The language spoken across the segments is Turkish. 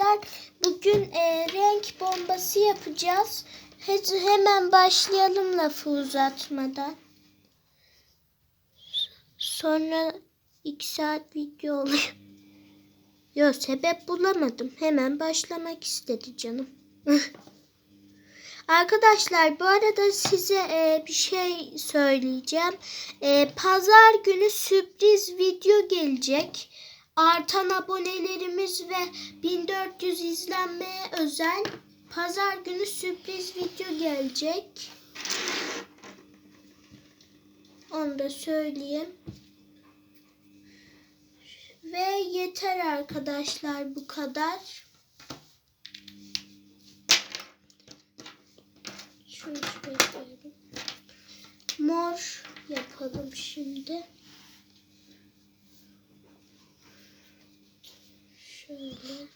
arkadaşlar. Bugün e, renk bombası yapacağız. He- hemen başlayalım lafı uzatmadan. Sonra iki saat video oluyor. Yok sebep bulamadım. Hemen başlamak istedi canım. Arkadaşlar bu arada size e, bir şey söyleyeceğim. E, Pazar günü sürpriz video gelecek. Artan abonelerimiz ve 1400 izlenmeye özel Pazar günü sürpriz video gelecek. Onu da söyleyeyim. Ve yeter arkadaşlar bu kadar. Koyalım. Mor yapalım şimdi. Şöyle.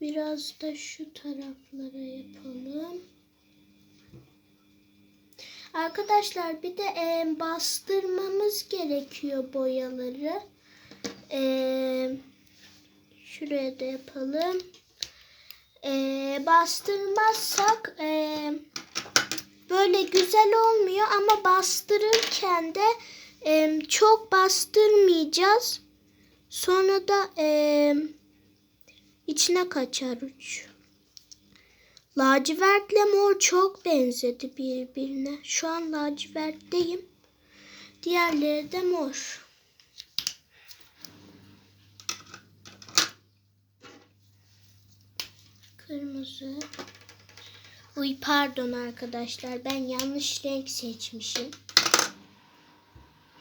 Biraz da şu taraflara yapalım. Arkadaşlar bir de e, bastırmamız gerekiyor boyaları. E, şuraya da yapalım. E, bastırmazsak e, böyle güzel olmuyor ama bastırırken de e, çok bastırmayacağız. Sonra da e, içine kaçar uç. Lacivertle mor çok benzedi birbirine. Şu an lacivertteyim. Diğerleri de mor. Kırmızı. Uy pardon arkadaşlar ben yanlış renk seçmişim.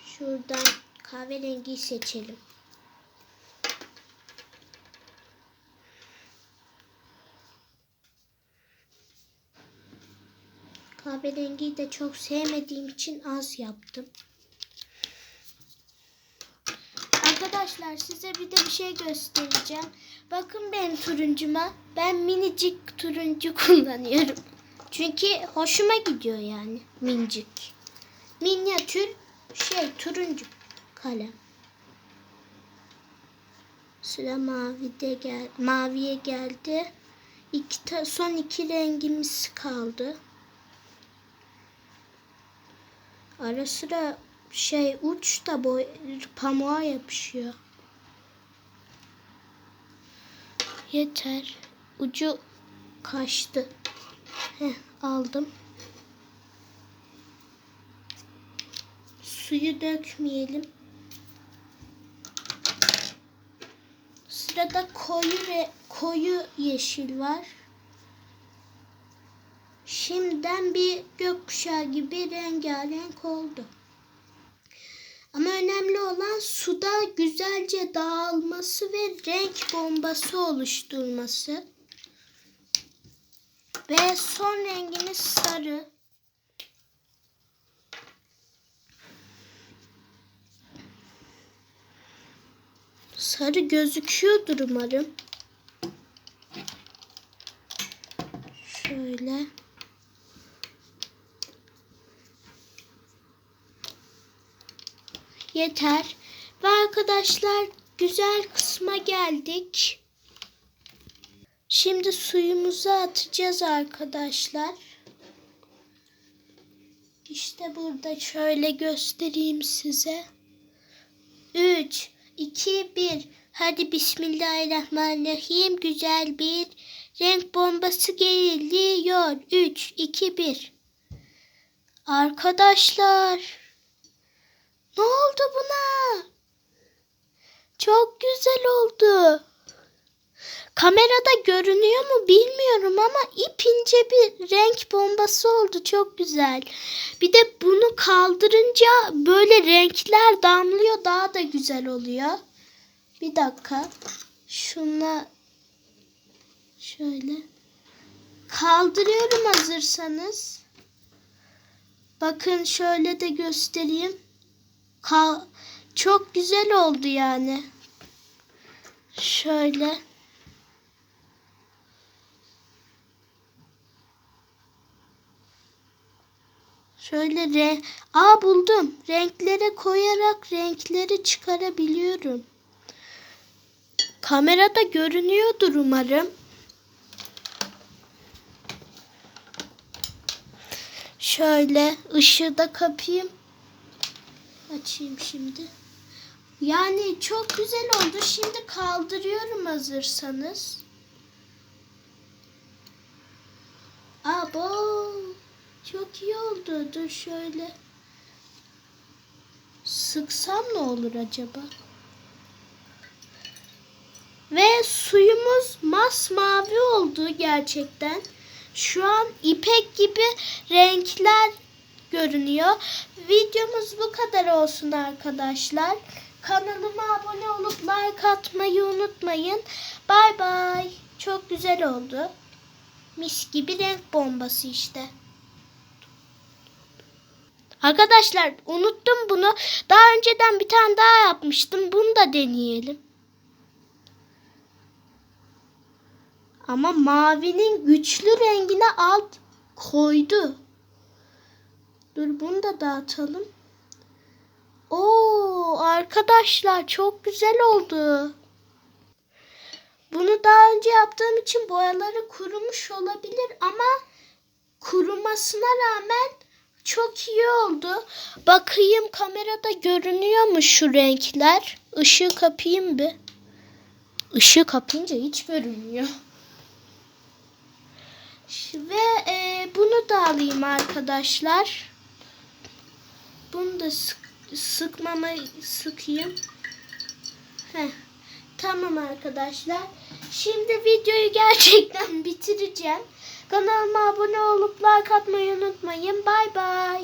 Şuradan kahverengi seçelim. Kahverengiyi de çok sevmediğim için az yaptım. Arkadaşlar size bir de bir şey göstereceğim. Bakın benim turuncuma. Ben minicik turuncu kullanıyorum. Çünkü hoşuma gidiyor yani minicik. Minyatür şey turuncu kalem. Sıra mavide gel maviye geldi. İki ta- son iki rengimiz kaldı. Ara sıra şey uç da boy pamuğa yapışıyor. Yeter. Ucu kaçtı. Heh, aldım. Suyu dökmeyelim. Sırada koyu ve koyu yeşil var. Şimdiden bir gökkuşağı gibi rengarenk oldu. Ama önemli olan suda güzelce dağılması ve renk bombası oluşturması. Ve son rengimiz sarı. Sarı gözüküyordur umarım. Şöyle. Yeter. Ve arkadaşlar güzel kısma geldik. Şimdi suyumuzu atacağız arkadaşlar. İşte burada şöyle göstereyim size. 3, 2, 1. Hadi Bismillahirrahmanirrahim. Güzel bir renk bombası geliyor. 3, 2, 1. Arkadaşlar. Ne oldu buna? Çok güzel oldu. Kamerada görünüyor mu bilmiyorum ama ipince bir renk bombası oldu. Çok güzel. Bir de bunu kaldırınca böyle renkler damlıyor. Daha da güzel oluyor. Bir dakika. Şuna şöyle kaldırıyorum hazırsanız. Bakın şöyle de göstereyim. Ka çok güzel oldu yani. Şöyle. Şöyle re Aa buldum. Renklere koyarak renkleri çıkarabiliyorum. Kamerada görünüyordur umarım. Şöyle ışığı da kapayım. Açayım şimdi. Yani çok güzel oldu. Şimdi kaldırıyorum hazırsanız. Abo. Çok iyi oldu. Dur şöyle. Sıksam ne olur acaba? Ve suyumuz masmavi oldu gerçekten. Şu an ipek gibi renkler görünüyor. Videomuz bu kadar olsun arkadaşlar. Kanalıma abone olup like atmayı unutmayın. Bay bay. Çok güzel oldu. Mis gibi renk bombası işte. Arkadaşlar unuttum bunu. Daha önceden bir tane daha yapmıştım. Bunu da deneyelim. Ama mavinin güçlü rengine alt koydu. Dur bunu da dağıtalım. Oo arkadaşlar çok güzel oldu. Bunu daha önce yaptığım için boyaları kurumuş olabilir ama kurumasına rağmen çok iyi oldu. Bakayım kamerada görünüyor mu şu renkler? Işığı kapayım bir. Işığı kapayınca hiç görünmüyor. Ve e, bunu da alayım arkadaşlar. Bunu da sık, sıkmama sıkayım. Heh. Tamam arkadaşlar. Şimdi videoyu gerçekten bitireceğim. Kanalıma abone olup like atmayı unutmayın. Bay bay.